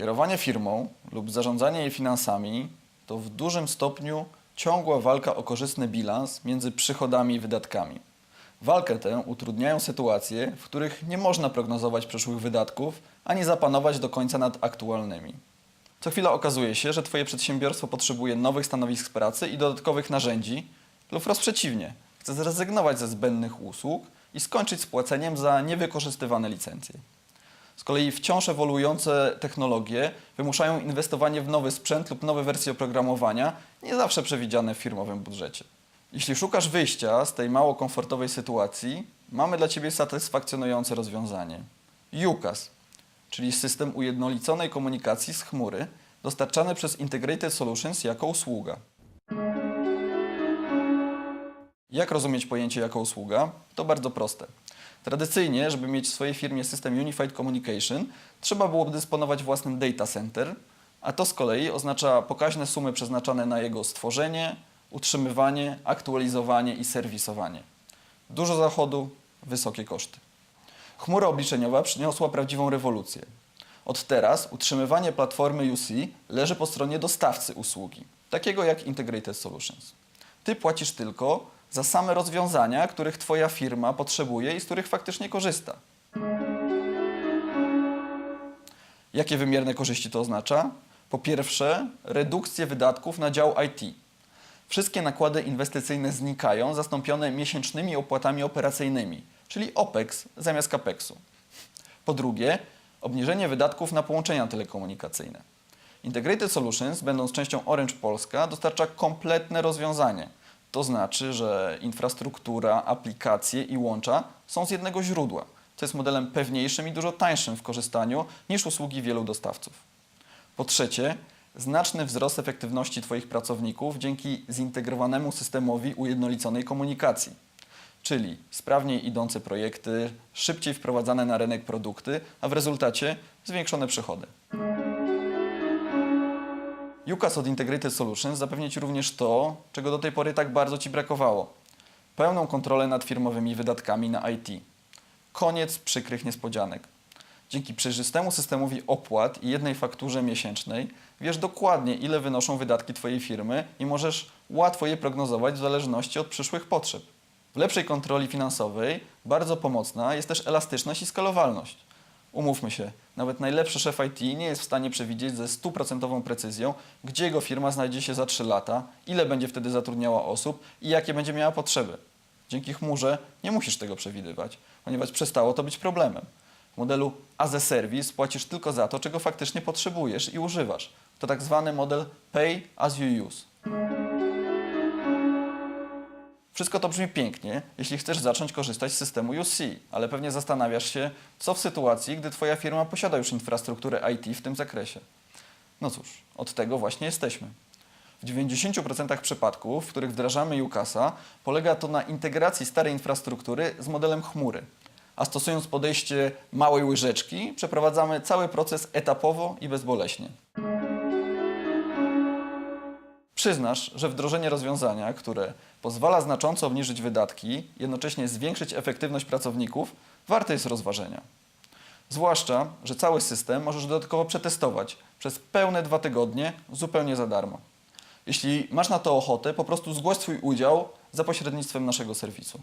Kierowanie firmą lub zarządzanie jej finansami to w dużym stopniu ciągła walka o korzystny bilans między przychodami i wydatkami. Walkę tę utrudniają sytuacje, w których nie można prognozować przyszłych wydatków ani zapanować do końca nad aktualnymi. Co chwila okazuje się, że Twoje przedsiębiorstwo potrzebuje nowych stanowisk pracy i dodatkowych narzędzi, lub wprost przeciwnie, chce zrezygnować ze zbędnych usług i skończyć z płaceniem za niewykorzystywane licencje. Z kolei wciąż ewoluujące technologie wymuszają inwestowanie w nowy sprzęt lub nowe wersje oprogramowania, nie zawsze przewidziane w firmowym budżecie. Jeśli szukasz wyjścia z tej mało komfortowej sytuacji, mamy dla Ciebie satysfakcjonujące rozwiązanie. UCAS, czyli system ujednoliconej komunikacji z chmury, dostarczany przez Integrated Solutions jako usługa. Jak rozumieć pojęcie jako usługa? To bardzo proste. Tradycyjnie, żeby mieć w swojej firmie system Unified Communication, trzeba byłoby dysponować własnym data center, a to z kolei oznacza pokaźne sumy przeznaczane na jego stworzenie, utrzymywanie, aktualizowanie i serwisowanie. Dużo zachodu, wysokie koszty. Chmura obliczeniowa przyniosła prawdziwą rewolucję. Od teraz utrzymywanie platformy UC leży po stronie dostawcy usługi, takiego jak Integrated Solutions. Ty płacisz tylko za same rozwiązania, których Twoja firma potrzebuje i z których faktycznie korzysta. Jakie wymierne korzyści to oznacza? Po pierwsze, redukcję wydatków na dział IT. Wszystkie nakłady inwestycyjne znikają, zastąpione miesięcznymi opłatami operacyjnymi, czyli OPEX zamiast CAPEXu. Po drugie, obniżenie wydatków na połączenia telekomunikacyjne. Integrated Solutions, będąc częścią Orange Polska, dostarcza kompletne rozwiązanie. To znaczy, że infrastruktura, aplikacje i łącza są z jednego źródła, co jest modelem pewniejszym i dużo tańszym w korzystaniu niż usługi wielu dostawców. Po trzecie, znaczny wzrost efektywności Twoich pracowników dzięki zintegrowanemu systemowi ujednoliconej komunikacji, czyli sprawniej idące projekty, szybciej wprowadzane na rynek produkty, a w rezultacie zwiększone przychody. UCAS od Integrated Solutions zapewni Ci również to, czego do tej pory tak bardzo Ci brakowało. Pełną kontrolę nad firmowymi wydatkami na IT. Koniec przykrych niespodzianek. Dzięki przejrzystemu systemowi opłat i jednej fakturze miesięcznej wiesz dokładnie, ile wynoszą wydatki Twojej firmy i możesz łatwo je prognozować w zależności od przyszłych potrzeb. W lepszej kontroli finansowej bardzo pomocna jest też elastyczność i skalowalność. Umówmy się, nawet najlepszy szef IT nie jest w stanie przewidzieć ze stuprocentową precyzją, gdzie jego firma znajdzie się za 3 lata, ile będzie wtedy zatrudniała osób i jakie będzie miała potrzeby. Dzięki chmurze nie musisz tego przewidywać, ponieważ przestało to być problemem. W modelu as a service płacisz tylko za to, czego faktycznie potrzebujesz i używasz. To tak zwany model pay as you use. Wszystko to brzmi pięknie, jeśli chcesz zacząć korzystać z systemu UC, ale pewnie zastanawiasz się, co w sytuacji, gdy Twoja firma posiada już infrastrukturę IT w tym zakresie. No cóż, od tego właśnie jesteśmy. W 90% przypadków, w których wdrażamy UCAS-a, polega to na integracji starej infrastruktury z modelem chmury. A stosując podejście małej łyżeczki, przeprowadzamy cały proces etapowo i bezboleśnie. Przyznasz, że wdrożenie rozwiązania, które pozwala znacząco obniżyć wydatki, jednocześnie zwiększyć efektywność pracowników, warte jest rozważenia. Zwłaszcza, że cały system możesz dodatkowo przetestować przez pełne dwa tygodnie zupełnie za darmo. Jeśli masz na to ochotę, po prostu zgłoś swój udział za pośrednictwem naszego serwisu.